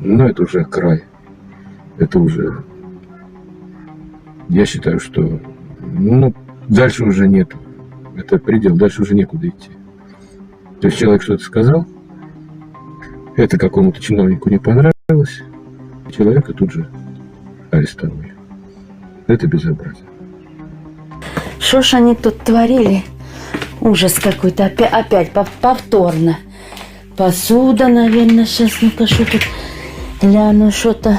Но это уже край. Это уже... Я считаю, что ну, дальше уже нет. Это предел, дальше уже некуда идти. То есть человек что-то сказал, это какому-то чиновнику не понравилось, человека тут же арестовали. Это безобразие. Что ж они тут творили? Ужас какой-то. Опять, опять пов- повторно. Посуда, наверное, сейчас. Ну-ка, что тут? Гляну, что-то.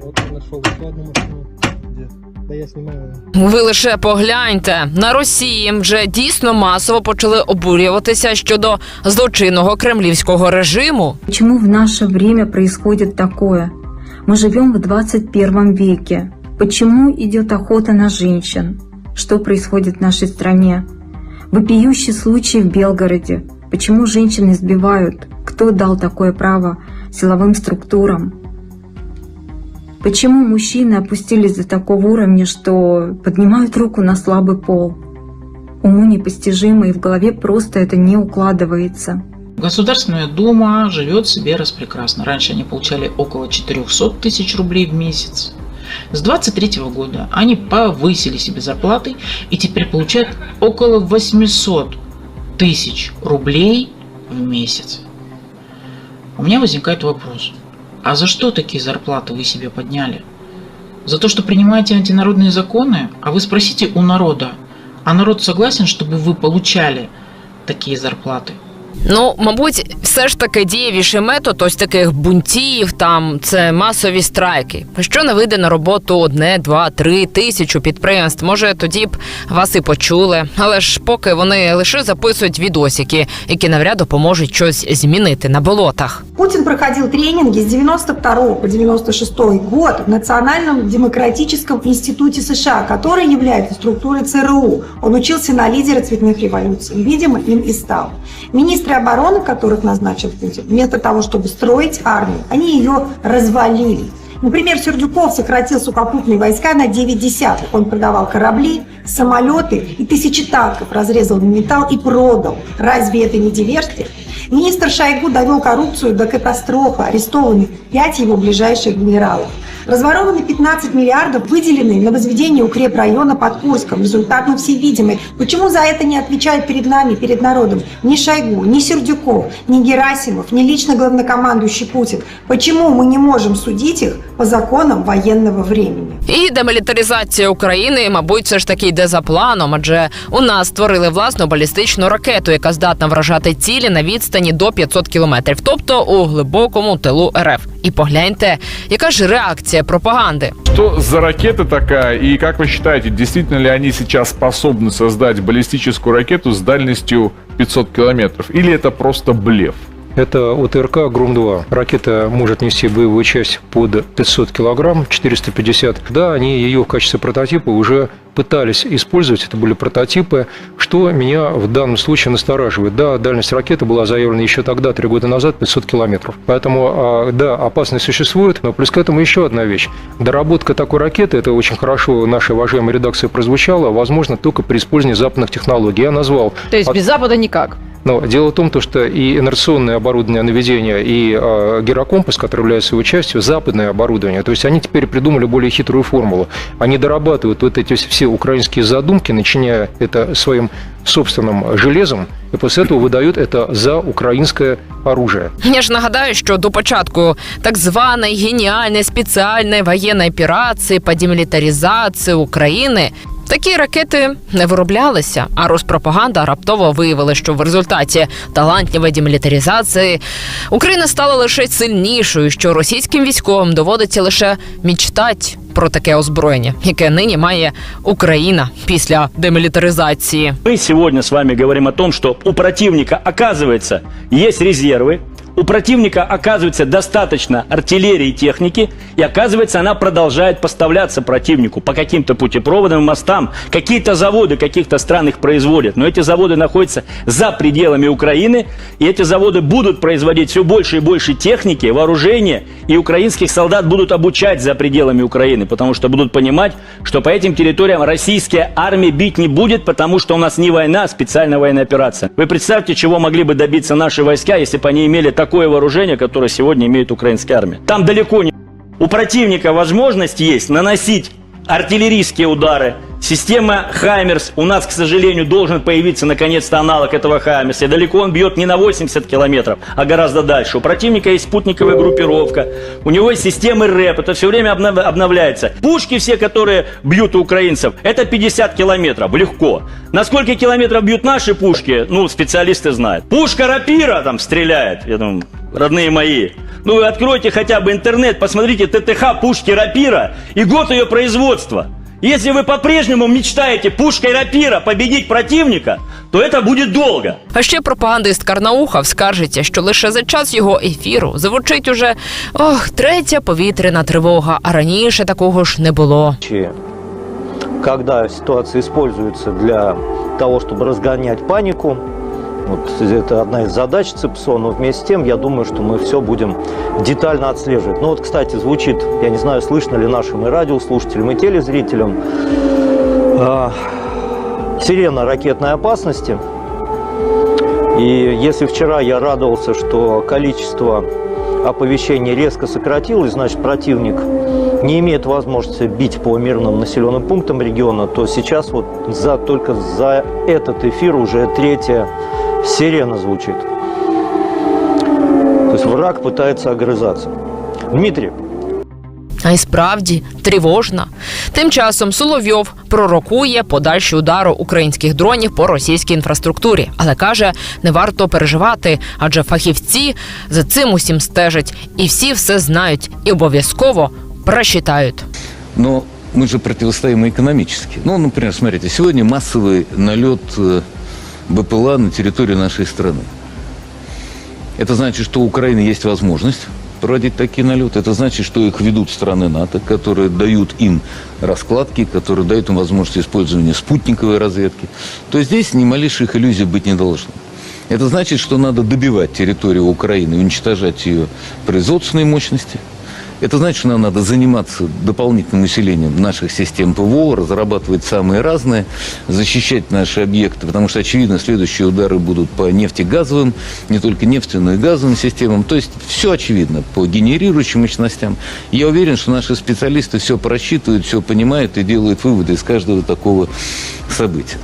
Вот я нашел еще одну машину. Где? Да я снимаю. Ви лише погляньте на Росії вже дійсно масово почали обурюватися щодо злочинного кремлівського режиму. Почему в наше время происходит такое? Мы живем в 21 веке. Почему идет охота на женщин? Что происходит в нашей стране? Вопиющий случай в Белгороде. Почему женщин избивают? Кто дал такое право силовым структурам? Почему мужчины опустились до такого уровня, что поднимают руку на слабый пол? Уму непостижимо, и в голове просто это не укладывается. Государственная Дума живет себе распрекрасно. Раньше они получали около 400 тысяч рублей в месяц. С 23 года они повысили себе зарплаты и теперь получают около 800 тысяч рублей в месяц. У меня возникает вопрос. А за что такие зарплаты вы себе подняли? За то, что принимаете антинародные законы? А вы спросите у народа, а народ согласен, чтобы вы получали такие зарплаты? Ну, мабуть, все ж таки дієвіший метод ось таких бунтів, там це масові страйки. Що не вийде на роботу одне, два, три тисячу підприємств. Може, тоді б вас і почули. Але ж поки вони лише записують відосики, які навряд допоможуть щось змінити на болотах. Путин проходил тренинги с 92 по 96 год в Национальном демократическом институте США, который является структурой ЦРУ. Он учился на лидера цветных революций. Видимо, им и стал. Министры обороны, которых назначил Путин, вместо того, чтобы строить армию, они ее развалили. Например, Сердюков сократил сухопутные войска на 9 десятых. Он продавал корабли, самолеты и тысячи танков, разрезал металл и продал. Разве это не диверсия? Министр Шойгу довел коррупцию до катастрофы, арестованы пять его ближайших генералов. Разворованы 15 миллиардов, выделены на возведение укрепрайона под Курском. Результат мы все видим. Почему за это не отвечает перед нами, перед народом ни Шойгу, ни Сердюков, ни Герасимов, ни лично главнокомандующий Путин? Почему мы не можем судить их по законам военного времени? І демілітаризація України, мабуть, все ж таки йде за планом, адже у нас створили власну балістичну ракету, яка здатна вражати цілі на відстані до 500 кілометрів, тобто у глибокому тилу РФ. І погляньте, яка ж реакція пропаганди. Что за ракета такая и как вы считаете, действительно ли они сейчас способны создать баллистическую ракету с дальностью 500 километров? Или это просто блеф? Это ОТРК «Гром-2». Ракета может нести боевую часть под 500 килограмм, 450. Да, они ее в качестве прототипа уже пытались использовать. Это были прототипы, что меня в данном случае настораживает. Да, дальность ракеты была заявлена еще тогда, три года назад, 500 километров. Поэтому, а, да, опасность существует. Но плюс к этому еще одна вещь. Доработка такой ракеты, это очень хорошо в нашей уважаемой редакции прозвучало, возможно только при использовании западных технологий. Я назвал То есть От- без Запада никак. но дело в том, то, что и инерционное оборудование наведения, и э, гирокомпас, который является его частью, западное оборудование. То есть они теперь придумали более хитрую формулу. Они дорабатывают вот эти все украинские задумки, начиная это своим собственным железом, и после этого выдают это за украинское оружие. Я ж нагадаю, що до початку так званої геніальної спеціальної воєнної операції по демілітаризації України. Такі ракети не вироблялися, а Роспропаганда раптово виявила, що в результаті талантливої демілітаризації Україна стала лише сильнішою, що російським військовим доводиться лише мічтати про таке озброєння, яке нині має Україна після демілітаризації. Мы сегодня с вами говорим о том, что у противника, оказывается, есть резервы, У противника оказывается достаточно артиллерии и техники, и оказывается она продолжает поставляться противнику по каким-то путепроводам, мостам. Какие-то заводы каких-то стран их производят, но эти заводы находятся за пределами Украины, и эти заводы будут производить все больше и больше техники, вооружения, и украинских солдат будут обучать за пределами Украины, потому что будут понимать, что по этим территориям российская армия бить не будет, потому что у нас не война, а специальная военная операция. Вы представьте, чего могли бы добиться наши войска, если бы они имели такую такое вооружение, которое сегодня имеет украинская армия. Там далеко не... У противника возможность есть наносить артиллерийские удары. Система «Хаймерс» у нас, к сожалению, должен появиться наконец-то аналог этого «Хаймерса». И далеко он бьет не на 80 километров, а гораздо дальше. У противника есть спутниковая группировка, у него есть системы РЭП, это все время обнов- обновляется. Пушки все, которые бьют у украинцев, это 50 километров, легко. На сколько километров бьют наши пушки, ну, специалисты знают. Пушка «Рапира» там стреляет, я думаю, родные мои. Ну, вы откройте хотя бы интернет, посмотрите ТТХ пушки «Рапира» и год ее производства. Если вы по-прежнему мечтаете пушкой «Рапира» победить противника, то это будет долго. А ще пропагандист Карнаухов скаржиться, що лише за час його ефіру звучить уже ох, третя повітряна тривога, а раніше такого ж не було. случае, когда ситуация используется для того, чтобы разгонять панику, вот это одна из задач ЦИПСО, но вместе с тем, я думаю, что мы все будем детально отслеживать. Ну вот, кстати, звучит, я не знаю, слышно ли нашим и радиослушателям, и телезрителям, а, сирена ракетной опасности. И если вчера я радовался, что количество оповещений резко сократилось, значит противник не имеет возможности бить по мирным населенным пунктам региона, то сейчас вот за, только за этот эфир уже третья сирена звучит. То есть враг пытается огрызаться. Дмитрий, А й справді тривожна. Тим часом Соловйов пророкує подальші удару українських дронів по російській інфраструктурі, але каже, не варто переживати, адже фахівці за цим усім стежать, і всі все знають, і обов'язково просчитають. Но мы же противостоим экономически. Ну, например, смотрите, сегодня массовый налет э, БПЛА на территорию нашей страны. Это значит, что у Украины есть возможность проводить такие налеты. Это значит, что их ведут страны НАТО, которые дают им раскладки, которые дают им возможность использования спутниковой разведки. То есть здесь ни малейших иллюзий быть не должно. Это значит, что надо добивать территорию Украины, уничтожать ее производственные мощности. Это значит, что нам надо заниматься дополнительным усилением наших систем ПВО, разрабатывать самые разные, защищать наши объекты, потому что, очевидно, следующие удары будут по нефтегазовым, не только нефтяным, но и газовым системам. То есть все очевидно по генерирующим мощностям. Я уверен, что наши специалисты все просчитывают, все понимают и делают выводы из каждого такого события.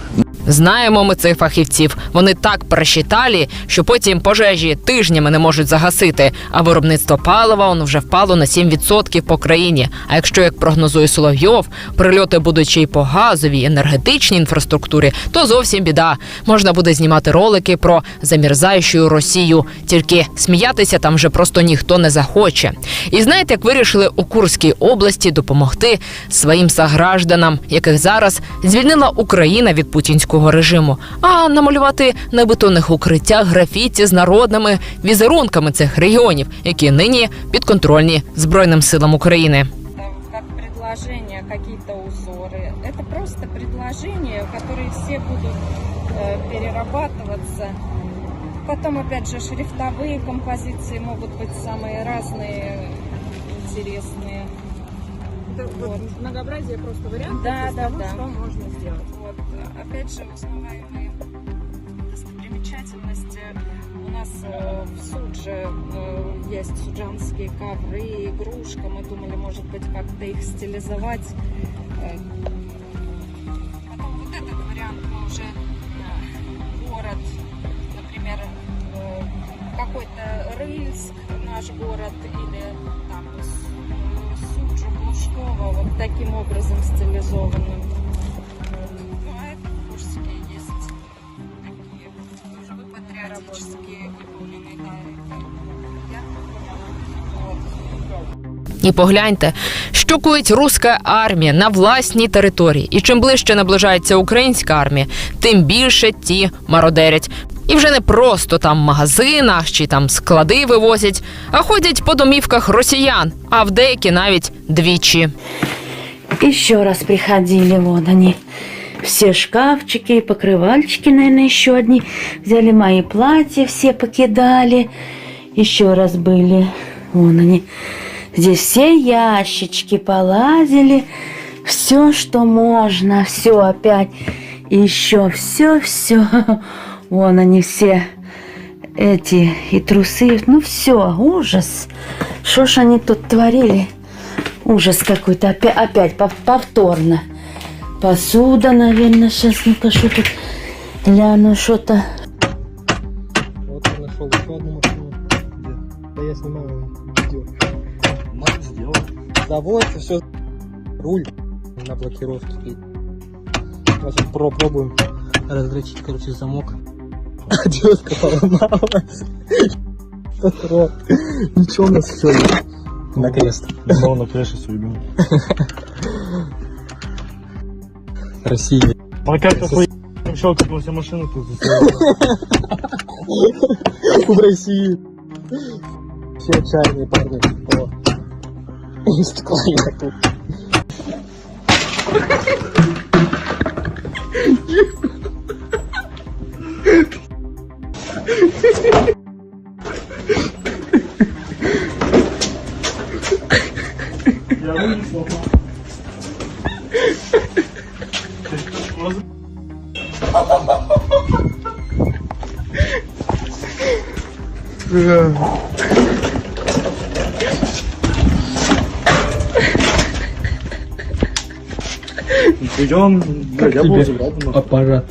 Знаємо ми цих фахівців. Вони так просчитали, що потім пожежі тижнями не можуть загасити. А виробництво палива воно вже впало на 7% по країні. А якщо, як прогнозує Соловйов, прильоти будуть ще й по газовій енергетичній інфраструктурі, то зовсім біда. Можна буде знімати ролики про замірзаючу Росію. Тільки сміятися там вже просто ніхто не захоче. І знаєте, як вирішили у Курській області допомогти своїм согражданам, яких зараз звільнила Україна від путінського режиму, а намалювати на бетонних укриттях графіті з народними візерунками цих регіонів, які нині підконтрольні Збройним силам України. как предложения, какие-то узоры. Это просто предложения, которые все будут э, перерабатываться. Потом, опять же, шрифтовые композиции могут быть самые разные, интересные. Вот. Многообразие просто вариантов Да, из да, того, да. что можно сделать. Вот. Опять же, узнаваемые достопримечательности. У нас э, в Судже э, есть суджанские ковры, игрушка. Мы думали, может быть, как-то их стилизовать. Э, Потом вот этот вариант мы уже э, город, например, э, какой-то Рыльск, наш город, или там э, Суджу, Глушкова, вот таким образом стилизованным. Ну, а это в Курске есть такие тоже патриотические иконы, да, это я вот. І погляньте, що коїть руська армія на власній території. І чим ближче наближається українська армія, тим більше ті мародерять. І вже не просто там магазинах чи там склади вивозять, а ходять по домівках росіян, а в деякі навіть двічі. Еще раз приходили, вот они. Все шкафчики покрывальчики, наверное, еще одни. Взяли мои платья, все покидали. Еще раз были. Вон они. Здесь все ящички полазили. Все, что можно. Все опять. Еще все, все. Вон они все эти и трусы. Ну все, ужас. Что ж они тут творили? Ужас какой-то. Опять, опять пов- повторно. Посуда, наверное, сейчас. Ну-ка, что тут? Гляну, что-то. Вот я нашел еще одну машину. Где? Да я снимаю видео. Мать сделал. Заводится все. Руль на блокировке. Сейчас попробуем разгречить, короче, замок. Девушка поломалась. Рот. Ничего у нас все есть. На крест. Снова на крыше суебем. Россия. Пока такой щелкает во все машины тут застрял. В России. Все чайные парни. О. Стекла нету. Я Идем, блядь, я был забрал. Аппарат.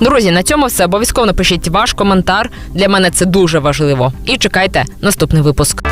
Друзі, на цьому все. Обов'язково напишіть ваш коментар. Для мене це дуже важливо. І чекайте наступний випуск.